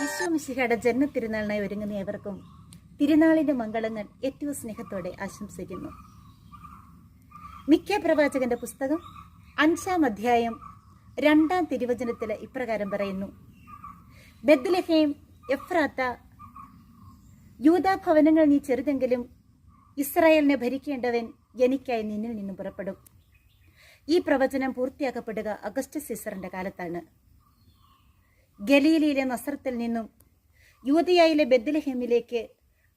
മിശിഹയുടെ ജന്മത്തിരുനാളിനായി ഒരുങ്ങുന്ന ഏവർക്കും തിരുനാളിന്റെ മംഗളങ്ങൾ ഏറ്റവും സ്നേഹത്തോടെ ആശംസിക്കുന്നു. മിക്ക പ്രവാചകന്റെ പുസ്തകം അഞ്ചാം അധ്യായം രണ്ടാം തിരുവചനത്തിൽ ഇപ്രകാരം പറയുന്നു. ബദ്ലഹേം എഫ്രാത്ത യൂതാഭവനങ്ങൾ നീ ചെറുതെങ്കിലും ഇസ്രായേലിനെ ഭരിക്കേണ്ടവൻ എനിക്കായി നിന്നിൽ നിന്നും പുറപ്പെടും. ഈ പ്രവചനം പൂർത്തിയാക്കപ്പെടുക അഗസ്റ്റ് സീസറിന്റെ കാലത്താണ്. ഗലീലയിലെ നസറത്തിൽ നിന്നും യുവതിയായിലെ ബദ്ലഹേമിലേക്ക്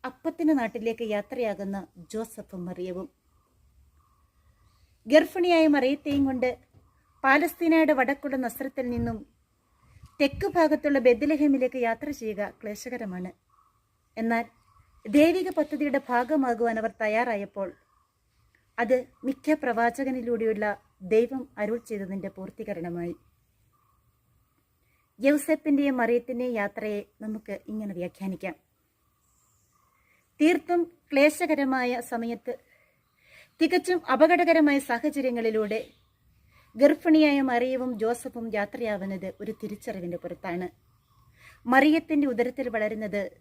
അപ്പത്തിന്റെ നാട്ടിലേക്ക് യാത്രയാകുന്ന ജോസഫും മറിയവും. ഗർഭിണിയായ മറിയത്തെയും കൊണ്ട് പാലസ്തീനയുടെ വടക്കുള്ള നസ്രത്തിൽ നിന്നും തെക്ക് ഭാഗത്തുള്ള ബദ്ലഹേമിലേക്ക് യാത്ര ചെയ്യുക ക്ലേശകരമാണ്. എന്നാൽ ദൈവിക പദ്ധതിയുടെ ഭാഗമാകുവാൻ അവർ തയ്യാറായപ്പോൾ അത് മിക്ക പ്രവാചകനിലൂടെയുള്ള ദൈവം അരുൾ ചെയ്തതിന്റെ പൂർത്തീകരണമായി. യൗസപ്പിന്റെയും മറിയത്തിന്റെയും യാത്രയെ നമുക്ക് ഇങ്ങനെ വ്യാഖ്യാനിക്കാം. തീർത്തും ക്ലേശകരമായ സമയത്ത് തികച്ചും അപകടകരമായ സാഹചര്യങ്ങളിലൂടെ ഗർഭിണിയായ മറിയവും ജോസഫും യാത്രയാവുന്നത് ഒരു തിരിച്ചറിവിന്റെ പുറത്താണ്. മറിയത്തിന്റെ ഉദരത്തിൽ വളരുന്നത്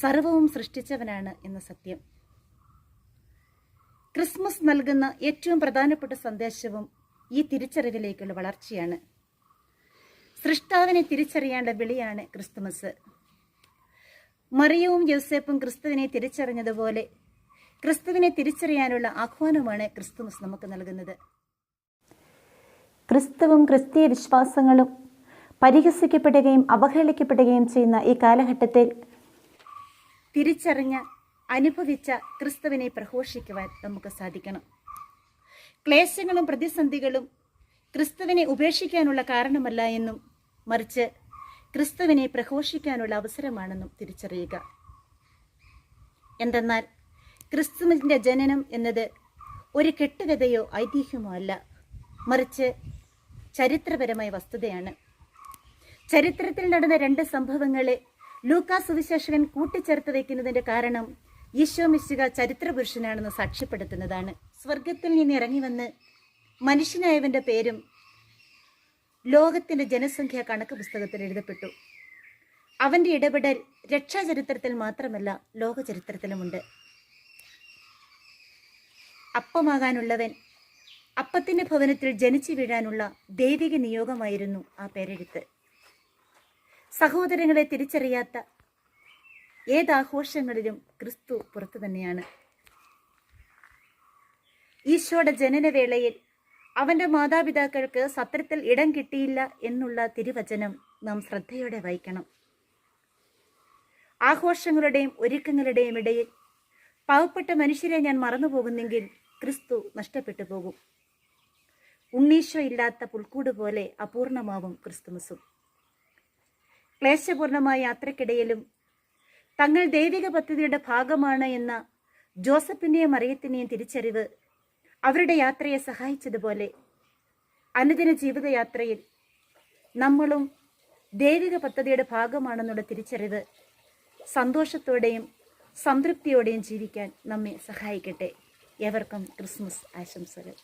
സർവവും സൃഷ്ടിച്ചവനാണ് എന്ന സത്യം. ക്രിസ്മസ് നൽകുന്ന ഏറ്റവും പ്രധാനപ്പെട്ട സന്ദേശവും ഈ തിരിച്ചറിവിലേക്കുള്ള വളർച്ചയാണ്. സൃഷ്ടാവിനെ തിരിച്ചറിയേണ്ട വിളിയാണ് ക്രിസ്തുമസ്. മറിയവും യോസേപ്പും ക്രിസ്തുവിനെ തിരിച്ചറിഞ്ഞതുപോലെ ക്രിസ്തുവിനെ തിരിച്ചറിയാനുള്ള ആഹ്വാനമാണ് ക്രിസ്തുമസ് നമുക്ക് നൽകുന്നത്. ക്രിസ്തുവും ക്രിസ്തീയ വിശ്വാസങ്ങളും പരിഹസിക്കപ്പെടുകയും അവഹേളിക്കപ്പെടുകയും ചെയ്യുന്ന ഈ കാലഘട്ടത്തിൽ തിരിച്ചറിഞ്ഞ അനുഭവിച്ച ക്രിസ്തുവിനെ പ്രഘോഷിക്കുവാൻ നമുക്ക് സാധിക്കണം. ക്ലേശങ്ങളും പ്രതിസന്ധികളും ക്രിസ്തുവിനെ ഉപേക്ഷിക്കാനുള്ള കാരണമല്ല എന്നും മറിച്ച് ക്രിസ്തുവിനെ പ്രഘോഷിക്കാനുള്ള അവസരമാണെന്നും തിരിച്ചറിയുക. എന്തെന്നാൽ ക്രിസ്തുവിന്റെ ജനനം എന്നത് ഒരു കെട്ടുകഥയോ ഐതിഹ്യമോ അല്ല. മറിച്ച് ചരിത്രപരമായ വസ്തുതയാണ്. ചരിത്രത്തിൽ നടന്ന രണ്ട് സംഭവങ്ങളെ ലൂക്കാ സുവിശേഷകൻ കൂട്ടിച്ചേർത്ത് വയ്ക്കുന്നതിന്റെ കാരണം ഈശോ മിശിക ചരിത്രപുരുഷനാണെന്ന് സാക്ഷ്യപ്പെടുത്തുന്നതാണ്. സ്വർഗത്തിൽ നിന്ന് ഇറങ്ങി വന്ന് മനുഷ്യനായവന്റെ പേരും ലോകത്തിന്റെ ജനസംഖ്യാ കണക്ക് പുസ്തകത്തിൽ എഴുതപ്പെട്ടു. അവന്റെ ഇടപെടൽ രക്ഷാചരിത്രത്തിൽ മാത്രമല്ല ലോകചരിത്രത്തിലുമുണ്ട് അപ്പമാകാനുള്ളവൻ അപ്പത്തിന്റെ ഭവനത്തിൽ ജനിച്ചു വീഴാനുള്ള ദൈവിക നിയോഗമായിരുന്നു ആ പേരെഴുത്ത്. സഹോദരങ്ങളെ തിരിച്ചറിയാത്ത ഏതാഘോഷങ്ങളിലും ക്രിസ്തു പുറത്തു തന്നെയാണ്. ഈശോയുടെ ജനനവേളയിൽ അവന്റെ മാതാപിതാക്കൾക്ക് സത്രത്തിൽ ഇടം കിട്ടിയില്ല എന്നുള്ള തിരുവചനം നാം ശ്രദ്ധയോടെ വായിക്കണം. ആഘോഷങ്ങളുടെയും ഒരുക്കങ്ങളുടെയും ഇടയിൽ പാവപ്പെട്ട മനുഷ്യരെ ഞാൻ മറന്നുപോകുന്നെങ്കിൽ ക്രിസ്തു നഷ്ടപ്പെട്ടു പോകും. ഉണ്ണീശോ ഇല്ലാത്ത പുൽക്കൂട് പോലെ അപൂർണമാവും ക്രിസ്തുമസും ക്ലേശപൂർണമായ യാത്രക്കിടയിലും തങ്ങൾ ദൈവിക പദ്ധതിയുടെ ഭാഗമാണ് എന്ന ജോസഫിന്റെയും മറിയത്തിന്റെയും തിരിച്ചറിവ് അവരുടെ യാത്രയെ സഹായിച്ചതുപോലെ അനുദിന ജീവിതയാത്രയിൽ നമ്മളും ദൈവിക പദ്ധതിയുടെ ഭാഗമാണെന്നുള്ള തിരിച്ചറിവ് സന്തോഷത്തോടെയും സംതൃപ്തിയോടെയും ജീവിക്കാൻ നമ്മെ സഹായിക്കട്ടെ. എവർക്കും ക്രിസ്മസ് ആശംസകൾ.